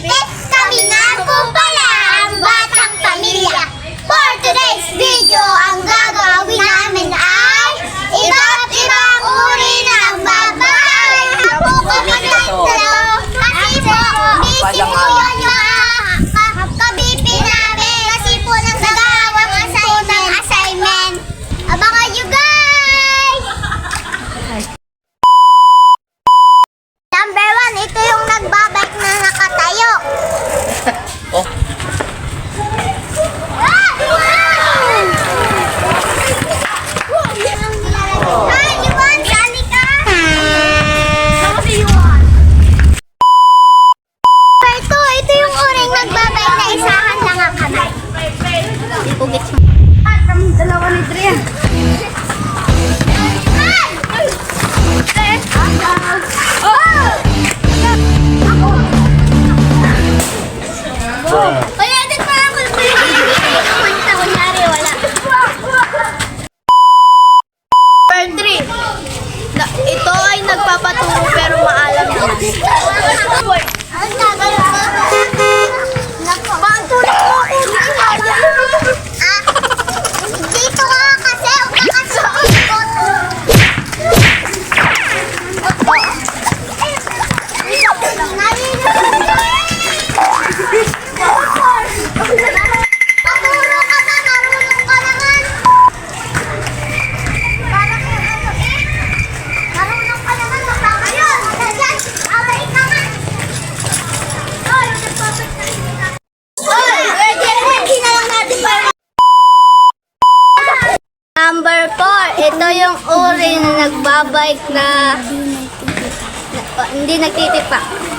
Bye. Number 4, ito yung uri na nagbabike na, na hindi nagtitipak.